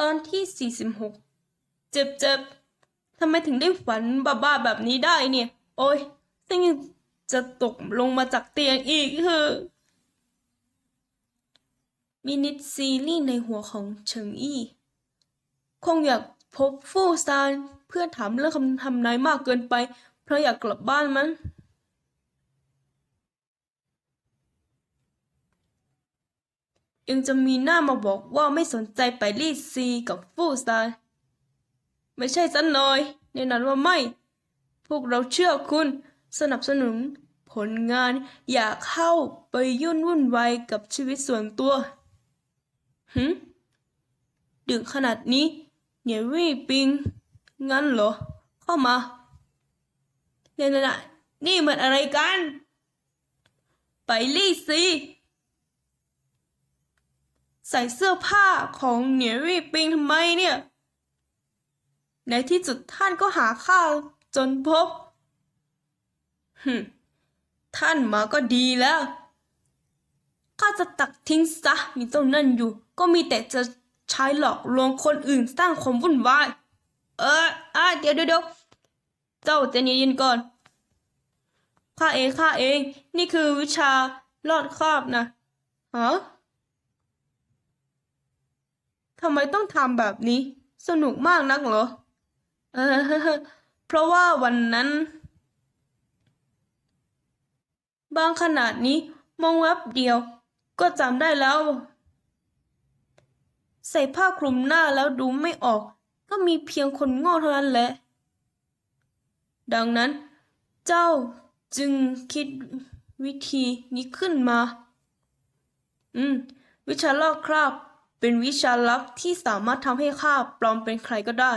ตอนที่ 46 เจ็บเจ็บทำไมถึงได้ฝันบ้าๆแบบนี้ได้เนี่ย โอ้ยซึ่งจะตกลงมาจากเตียงอีกเฮ้อมินิซีรีส์ในหัวของเฉิงอี้ คงอยากพบฟู่ซานเพื่อถามเรื่องคำทำนายมากเกินไป เพราะอยากกลับบ้านมั้ง ยังจะมีหน้ามาบอกว่าไม่สนใจไปรีดซีกับฟูซานไม่ใช่สันหน่อยแน่นอนว่าไม่ พวกเราเชื่อคุณสนับสนุนผลงานอย่าเข้าไปยุ่นวุ่นวายกับชีวิตส่วนตัวหืมดึกขนาดนี้เนี่ยวี่ปิง งั้นเหรอ เข้ามาเนี่ยนะนี่มันอะไรกัน ไปรีดซี ใส่เสื้อผ้าของเหนียรี่ปิงทำไมเนี่ย ในที่สุดท่านก็หาข้าวจนพบฮึท่านมาก็ดีแล้วข้าจะตักทิ้งซะมีเจ้านั่นอยู่ ก็มีแต่จะใช้หลอกลวงคนอื่นสร้างความวุ่นวาย เอออะเดี๋ยวเดี๋ยวเดี๋ยวเจ้าใจเย็นๆก่อนข้าเองข้าเอง นี่คือวิชาลอดคราบนะฮะ ทำไมต้องทำแบบนี้ สนุกมากนักเหรอ เออ เพราะว่าวันนั้น บางขนาดนี้มองแวบเดียว ก็จำได้แล้ว ใส่ผ้าคลุมหน้าแล้วดูไม่ออก ก็มีเพียงคนโง่เท่านั้นแหละ ดังนั้น เจ้าจึงคิดวิธีนี้ขึ้นมา อืม วิชาลอกคราบ เป็นวิชาลับที่สามารถทำให้ข้าปลอมเป็นใครก็ได้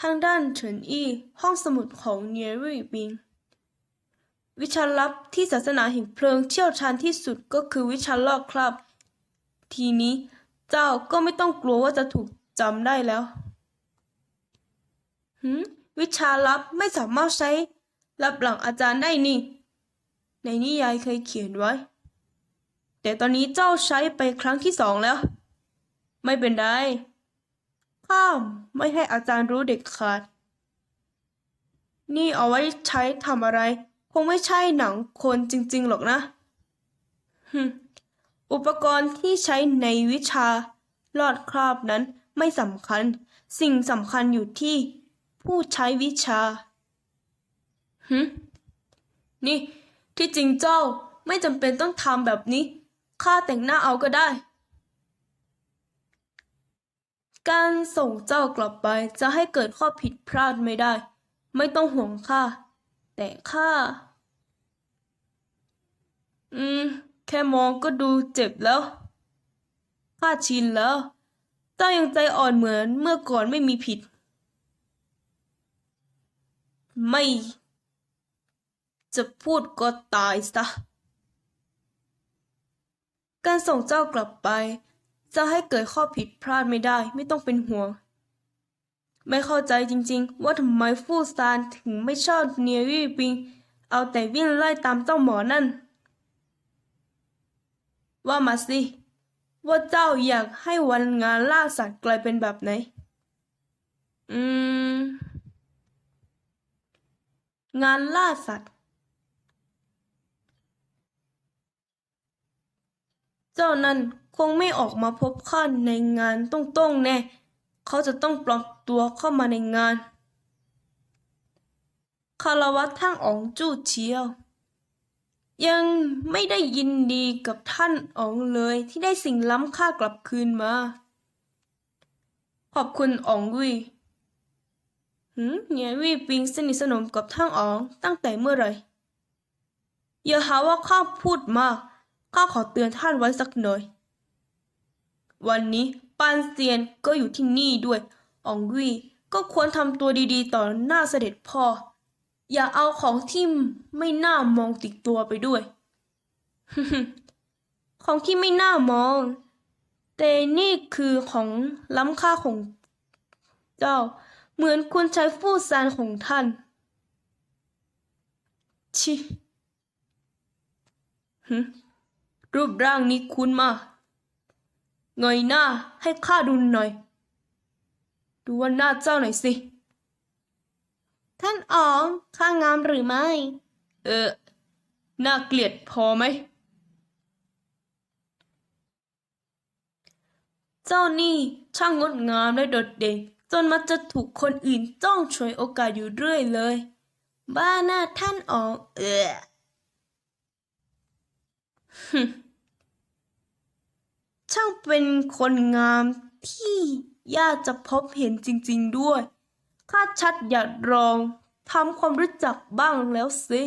ทางด้านเฉินอี้ห้องสมุดของเนียรี่บิง วิชาลับที่ศาสนาแห่งเพลิงเชี่ยวชาญที่สุดก็คือวิชาลอกคราบทีนี้เจ้าก็ไม่ต้องกลัวว่าจะถูกจำได้แล้วหืมวิชาลับไม่สามารถใช้รับหลังอาจารย์ได้นี่ ในนิยายเคยเขียนไว้ แต่ตอนนี้เจ้าใช้ไปครั้งที่สองแล้ว ไม่เป็นไรข้ามไม่ให้อาจารย์รู้เด็ดขาด นี่เอาไว้ใช้ทำอะไร คงไม่ใช่หนังคนจริง ๆ หรอกนะฮึอุปกรณ์ที่ใช้ในวิชาลอดคราบนั้นไม่สำคัญ สิ่งสำคัญอยู่ที่ผู้ใช้วิชาฮึนี่ที่จริงเจ้าไม่จำเป็นต้องทำแบบนี้ ข้าแต่งหน้าเอาก็ได้ การส่งเจ้ากลับไปจะให้เกิดข้อผิดพลาดไม่ได้ ไม่ต้องห่วงข้า แต่ข้า อืม แค่มองก็ดูเจ็บแล้ว ข้าชินแล้วเจ้ายังใจอ่อนเหมือนเมื่อก่อนไม่มีผิด ไม่ จะพูดก็ตายซะ การส่งเจ้ากลับไป จะให้เกิดข้อผิดพลาดไม่ได้ไม่ต้องเป็นห่วง ไม่เข้าใจจริงๆ ว่าทำไมฟูซานถึงไม่ชอบเนียรี่ปิง เอาแต่วิ่งไล่ตามเจ้าหมอนั่น ว่ามาสิ ว่าเจ้าอยากให้วันงานล่าสัตว์กลายเป็นแบบไหน อืม งานล่าสัตว์ จ้านั่นคงไม่ออกมาพบข้าในงานต้องๆแน่ เขาจะต้องปลอมตัวเข้ามาในงาน คารวะทั้งอ๋องจู้เชียว ยังไม่ได้ยินดีกับท่านอ๋องเลยที่ได้สิ่งล้ำค่ากลับคืนมา ขอบคุณอ๋องวิหืมเนียวี่ปิงสนิทสนมกับท่านอ๋องตั้งแต่เมื่อไหร่อย่าหาว่าข้าพูดมาก ข้าขอเตือนท่านไว้สักหน่อย วันนี้ปานเซียนก็อยู่ที่นี่ด้วย อองวี่ก็ควรทำตัวดีๆ ต่อหน้าเสด็จพ่อ อย่าเอาของที่ไม่น่ามองติดตัวไปด้วย ของที่ไม่น่ามอง แต่นี่คือของล้ำค่าของเจ้า เหมือนคุณใช้ฟู่ซานของท่าน ชิ หึ รูปร่างนี้คุ้นมากเงยหน้าให้ข้าดูหน่อย ดูว่าหน้าเจ้าหน่อยสิ ท่านอ๋องข้างามหรือไม่ เออ น่าเกลียดพอไหม เจ้านี่ช่างงดงามและโดดเด่นจนมักจะถูกคนอื่นจ้องฉวยโอกาสอยู่เรื่อยเลย บ้าหน้าท่านอ๋องเออ ช่างเป็นคนงามที่ยากจะพบเห็นจริง ๆด้วย ข้าชัดอยากลองทำความรู้จักบ้างแล้วสิ